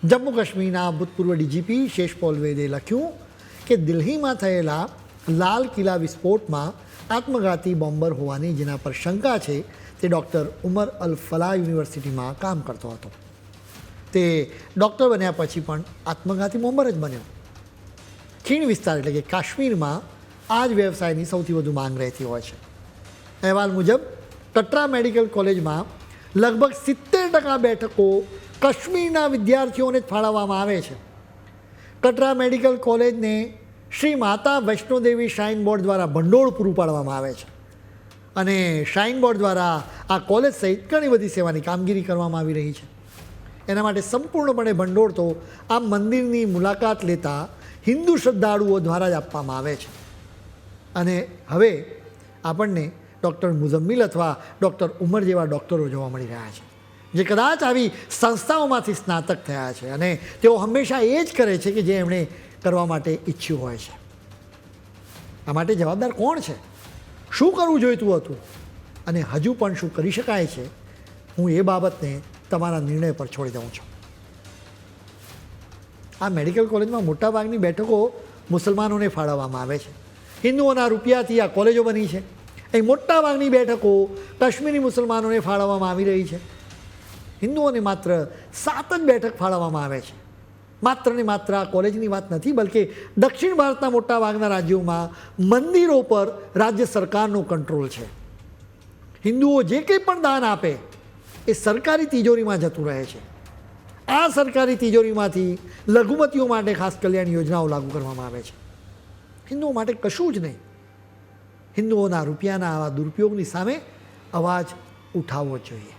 જમ્મુ કાશ્મીરના ભૂતપૂર્વ ડીજીપી શેષ પોલવેદે લખ્યું કે દિલ્હીમાં થયેલા લાલ કિલ્લા વિસ્ફોટમાં આત્મઘાતી બોમ્બર હોવાની જેના પર શંકા છે તે ડૉક્ટર ઉમર અલ ફલા યુનિવર્સિટીમાં કામ કરતો હતો તે ડૉક્ટર બન્યા પછી પણ આત્મઘાતી બોમ્બર જ બન્યો ખીણ વિસ્તાર એટલે કે કાશ્મીરમાં આ જ વ્યવસાયની સૌથી વધુ માંગ રહેતી હોય છે અહેવાલ મુજબ કટરા મેડિકલ કોલેજમાં લગભગ સિત્તેર ટકા બેઠકો કાશ્મીરના વિદ્યાર્થીઓને ફાળવવામાં આવે છે. કટરા મેડિકલ કોલેજને શ્રી માતા વૈષ્ણોદેવી શાઇન બોર્ડ દ્વારા ભંડોળ પૂરું પાડવામાં આવે છે. અને શાઇન બોર્ડ દ્વારા આ કોલેજ સહિત ઘણી બધી સેવાની કામગીરી કરવામાં આવી રહી છે. એના માટે સંપૂર્ણપણે ભંડોળ તો આ મંદિરની મુલાકાત લેતા હિન્દુ શ્રદ્ધાળુઓ દ્વારા જ આપવામાં આવે છે. અને હવે આપણને ડૉક્ટર મુઝમ્મિલ અથવા ડૉક્ટર ઉમર જેવા ડૉક્ટરો જોવા મળી રહ્યા છે. જે કદાચ આવી સંસ્થાઓમાંથી સ્નાતક થયા છે અને તેઓ હંમેશા એ જ કરે છે કે જે એમણે કરવા માટે ઈચ્છ્યું હોય છે. આ માટે જવાબદાર કોણ છે? શું કરવું જોઈતું હતું? અને હજુ પણ શું કરી શકાય છે? હું એ બાબતને તમારા નિર્ણય પર છોડી દઉં છું. આ મેડિકલ કોલેજમાં મોટાભાગની બેઠકો મુસલમાનોને ફાળવવામાં આવે છે. હિન્દુઓના રૂપિયાથી આ કોલેજો બની છે. એ મોટાભાગની બેઠકો કાશ્મીરી મુસલમાનોને ફાળવવામાં આવી રહી છે. હિન્દુઓને માત્ર સાત જ બેઠક ફાળવવામાં આવે છે. માત્ર ને માત્ર આ કોલેજની વાત નથી, બલકે દક્ષિણ ભારતના મોટાભાગના રાજ્યોમાં મંદિરો પર રાજ્ય સરકારનો કંટ્રોલ છે. હિન્દુઓ જે કંઈ પણ દાન આપે, એ સરકારી તિજોરીમાં જતું રહે છે. આ સરકારી તિજોરીમાંથી લઘુમતીઓ માટે ખાસ કલ્યાણ યોજનાઓ લાગુ કરવામાં આવે છે. હિન્દુઓ માટે કશું જ નહીં. હિન્દુઓના રૂપિયાના આવા દુરુપયોગની સામે અવાજ ઉઠાવવો જોઈએ.